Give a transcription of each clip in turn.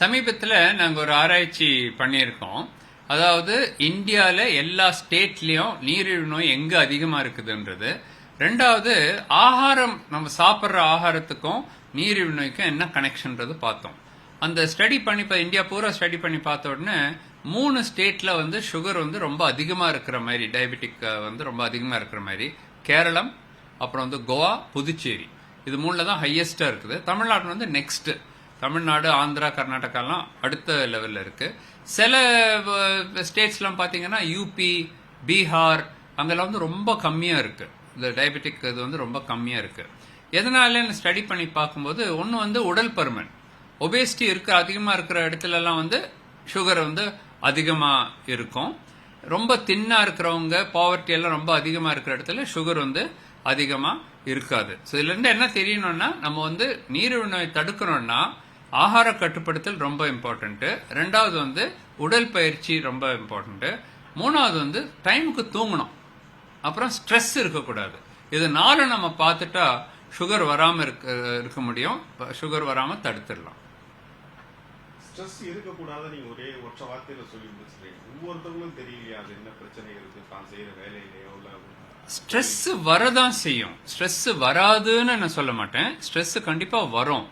சமீபத்தில் நாங்கள் ஒரு ஆராய்ச்சி பண்ணியிருக்கோம். அதாவது இந்தியாவில் எல்லா ஸ்டேட்லேயும் நீரிழிவு நோய் எங்கே அதிகமாக இருக்குதுன்றது. ரெண்டாவது ஆகாரம் நம்ம சாப்பிட்ற ஆகாரத்துக்கும் நீரிழிவு நோய்க்கும் என்ன கனெக்ஷன்றது பார்த்தோம். அந்த ஸ்டடி பண்ணி இப்போ இந்தியா பூரா ஸ்டடி பண்ணி பார்த்த உடனே மூணு ஸ்டேட்டில் வந்து சுகர் வந்து ரொம்ப அதிகமாக இருக்கிற மாதிரி டயபெட்டிக் வந்து ரொம்ப அதிகமாக இருக்கிற மாதிரி. கேரளம் அப்புறம் வந்து கோவா புதுச்சேரி. இது மூணில் தான் ஹையஸ்ட்டாக இருக்குது. தமிழ்நாடு வந்து நெக்ஸ்ட்டு தமிழ்நாடு ஆந்திரா கர்நாடகாலாம் அடுத்த லெவலில் இருக்கு. சில ஸ்டேட்ஸ்லாம் பார்த்தீங்கன்னா யூபி பீகார் அங்கெல்லாம் வந்து ரொம்ப கம்மியாக இருக்கு. இந்த டயபெட்டிக் இது வந்து ரொம்ப கம்மியாக இருக்கு. எதனாலன்னு ஸ்டடி பண்ணி பார்க்கும்போது ஒன்று வந்து உடல் பருமன். ஒபேசிட்டி இருக்க அதிகமாக இருக்கிற இடத்துலலாம் வந்து சுகர் வந்து அதிகமாக இருக்கும். ரொம்ப தின்னா இருக்கிறவங்க பாவர்ட்டி எல்லாம் ரொம்ப அதிகமாக இருக்கிற இடத்துல சுகர் வந்து அதிகமாக இருக்காது. ஸோ இதுலேருந்து என்ன தெரியணும்னா நம்ம வந்து நீரிழிவு நோய் தடுக்கணும்னா ஆகார கட்டுப்படுத்தல் ரொம்ப இம்பார்ட்டண்ட்டு ரெண்டாவது வந்து உடல் பயிற்சி ரொம்ப இம்பார்ட்டண்ட்டு மூணாவது வந்து டைமுக்கு தூங்கணும். அப்புறம் ஸ்ட்ரெஸ் இருக்கக்கூடாது. இது நாலு நம்ம பார்த்துட்டா சுகர் வராமல் இருக்க இருக்க முடியும். சுகர் வராமல் தடுத்துடலாம். ஸ்ட்ரெஸ் இருக்கக்கூடாது நீங்க ஒரே ஒற்ற வார்த்தையில சொல்லி முடிச்சிருக்கீங்க ஒவ்வொருத்தவங்களும் தெரியலையா அது என்ன பிரச்சனை இருக்கு தான் செய்யற வேலையிலேயோ இல்ல ஸ்ட்ரெஸ் வரதான் செய்யும். ஸ்ட்ரெஸ் வராதுன்னு நான் சொல்ல மாட்டேன். ஸ்ட்ரெஸ் கண்டிப்பா வரும்.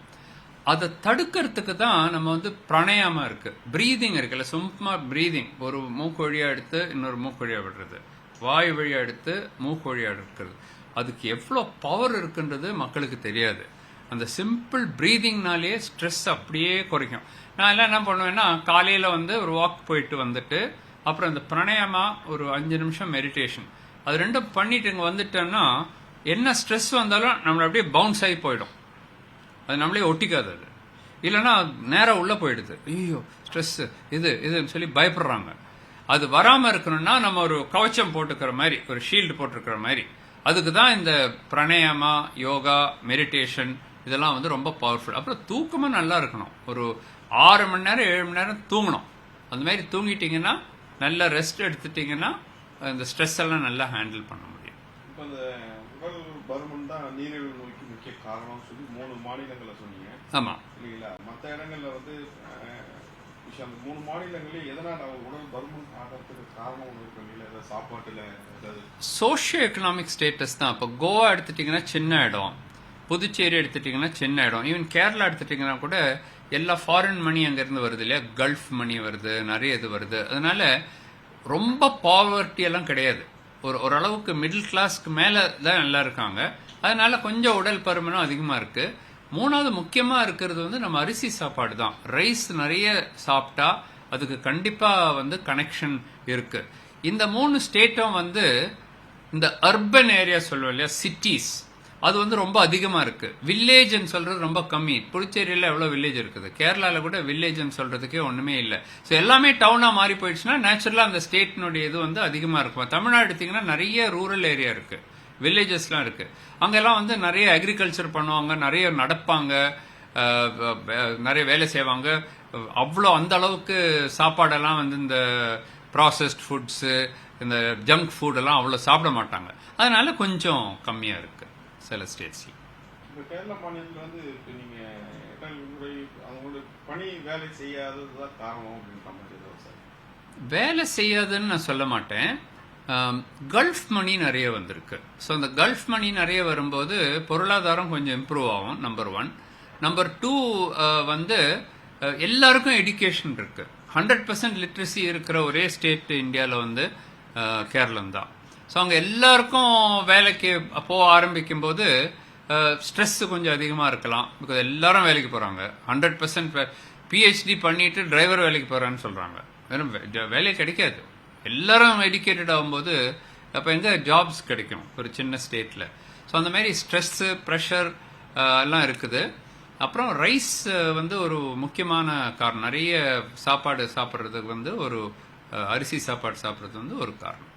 அதை தடுக்கிறதுக்கு தான் நம்ம வந்து பிரணயாமம் இருக்கு. ப்ரீதிங் இருக்குல்ல சும்மா ப்ரீதிங் ஒரு மூக்கு வழியா எடுத்து இன்னொரு மூக்கு வழியா விடுறது. வாய் வழியா எடுத்து மூக்கு வழியா எடுக்கிறது அதுக்கு எவ்வளோ பவர் இருக்குன்றது மக்களுக்கு தெரியாது. அந்த சிம்பிள் ப்ரீதிங்னாலேயே ஸ்ட்ரெஸ் அப்படியே குறைக்கும். நான் எல்லாம் என்ன பண்ணுவேன்னா காலையில் வந்து ஒரு வாக் போயிட்டு வந்துட்டு அப்புறம் இந்த பிரணயமா ஒரு அஞ்சு நிமிஷம் மெடிடேஷன் அது ரெண்டும் பண்ணிட்டு இங்கே வந்துட்டோம்னா என்ன ஸ்ட்ரெஸ் வந்தாலும் நம்மளை அப்படியே பவுன்ஸ் ஆகி போயிடும். அது நம்மளே ஒட்டிக்காது அது. இல்லைன்னா நேராக உள்ளே போயிடுது. ஐயோ ஸ்ட்ரெஸ்ஸு இது இதுன்னு சொல்லி பயப்படுறாங்க. அது வராமல் இருக்கணும்னா நம்ம ஒரு கவச்சம் போட்டுக்கிற மாதிரி ஒரு ஷீல்டு போட்டிருக்கிற மாதிரி. அதுக்கு தான் இந்த பிரணயமா யோகா மெடிடேஷன் இதெல்லாம் வந்து ரொம்ப பவர்ஃபுல் அப்புறம் தூக்கமும் நல்லா இருக்கணும். ஒரு ஆறு மணி நேரம் ஏழு மணி நேரம் தூங்கணும். அந்த மாதிரி தூங்கிட்டீங்கன்னா நல்ல ரெஸ்ட் எடுத்துட்டிங்கன்னா இந்த ஸ்ட்ரெஸ் எல்லாம் நல்லா ஹேண்டில் பண்ணணும் இப்ப அந்த உடல் பருமன் தான் நீரிழிவு நோய்க்கு முக்கிய காரணம் சொல்லி மூணு மாநிலங்களை சொன்னீங்க. ஆமா. இல்லைங்களா? மற்ற இடங்கள்ல வந்து அஹ், விஷயம் அந்த மூணு மாநிலங்களையும் எதனால அவங்க உடல் பருமன் ஆகிறதுக்கு காரணம் ஒன்று இருக்கு இல்ல ஏதாவது சாப்பாட்டுல ஏதாவது. சோஷியோ எக்கனாமிக் ஸ்டேட்டஸ் தான். இப்போ கோவா எடுத்துட்டீங்கன்னா சின்ன இடம். புதுச்சேரி எடுத்துட்டீங்கன்னா சின்ன இடம். ஈவன் கேரளா எடுத்துட்டீங்கன்னா கூட எல்லா ஃபாரின் மணி அங்கேருந்து வருது இல்லையா? கல்ஃப் மணி வருது நிறைய இது வருது. அதனால ரொம்ப பாவர்ட்டி எல்லாம் கிடையாது. ஒரு ஓரளவுக்கு மிடில் கிளாஸ்க்கு மேலே தான் நல்லா இருக்காங்க. அதனால கொஞ்சம் உடல் பருமனும் அதிகமாக இருக்கு. மூணாவது முக்கியமாக இருக்கிறது வந்து நம்ம அரிசி சாப்பாடு தான். ரைஸ் நிறைய சாப்பிட்டா அதுக்கு கண்டிப்பாக வந்து கனெக்ஷன் இருக்கு. இந்த மூணு ஸ்டேட்டும் வந்து இந்த அர்பன் ஏரியா சொல்லுவோம் இல்லையா? சிட்டிஸ் அது வந்து ரொம்ப அதிகமாக இருக்குது வில்லேஜ்னு சொல்கிறது ரொம்ப கம்மி. புதுச்சேரியில் எவ்வளோ வில்லேஜ் இருக்குது? கேரளாவில் கூட வில்லேஜ்னு சொல்கிறதுக்கே ஒன்றுமே இல்லை. ஸோ எல்லாமே டவுனாக மாறி போயிடுச்சுன்னா நேச்சுரலாக அந்த ஸ்டேட்னுடைய இது வந்து அதிகமாக இருக்கும். தமிழ்நாடு எடுத்திங்கன்னா நிறைய ரூரல் ஏரியா இருக்குது வில்லேஜஸ்லாம் இருக்குது அங்கெல்லாம் வந்து நிறைய அக்ரிகல்ச்சர் பண்ணுவாங்க நிறைய நடப்பாங்க நிறைய வேலை செய்வாங்க. அவ்வளோ அந்த அளவுக்கு சாப்பாடெல்லாம் வந்து இந்த ப்ராசஸ்ட் ஃபுட்ஸு இந்த ஜங்க் ஃபுட் எல்லாம் அவ்வளோ சாப்பிட மாட்டாங்க. அதனால கொஞ்சம் கம்மியாக இருக்குது சில ஸ்டேட்ஸ்ல இந்த கேரள மாநிலத்துல வந்து இப்ப நீங்க உடல் உறை அவங்களோட பணி வேலை செய்யாததுதான் காரணம் அப்படின்ற மாதிரி சார். வேலை செய்யாதுன்னு நான் சொல்ல மாட்டேன். கல்ஃப் மணி நிறைய வந்திருக்கு. ஸோ அந்த கல்ஃப் மணி நிறைய வரும்போது பொருளாதாரம் கொஞ்சம் இம்ப்ரூவ் ஆகும் நம்பர் ஒன் நம்பர் டூ வந்து எல்லாருக்கும் எஜுகேஷன் இருக்கு. ஹண்ட்ரட் பர்சன்ட் லிட்ரஸி இருக்கிற ஒரே ஸ்டேட் இந்தியாவில் வந்து கேரளம் தான் ஸோ அவங்க எல்லாருக்கும் வேலைக்கு போக ஆரம்பிக்கும் போது ஸ்ட்ரெஸ் கொஞ்சம் அதிகமாக இருக்கலாம். பிகாஸ் எல்லாரும் வேலைக்கு போகிறாங்க ஹண்ட்ரட் பர்சன்ட் பிஹெச்டி பண்ணிட்டு டிரைவர் வேலைக்கு போகிறான்னு சொல்கிறாங்க வெறும் வே- வேலை கிடைக்காது. எல்லாரும் எஜுகேட்டட் ஆகும்போது அப்போ எங்கே ஜாப்ஸ் கிடைக்கும் ஒரு சின்ன ஸ்டேட்டில் ஸோ அந்த மாதிரி ஸ்ட்ரெஸ்ஸு ப்ரெஷர் எல்லாம் இருக்குது. அப்புறம் ரைஸ் வந்து ஒரு முக்கியமான காரணம். நிறைய சாப்பாடு சாப்பிட்றதுக்கு வந்து ஒரு அரிசி சாப்பாடு சாப்பிட்றது வந்து ஒரு காரணம்.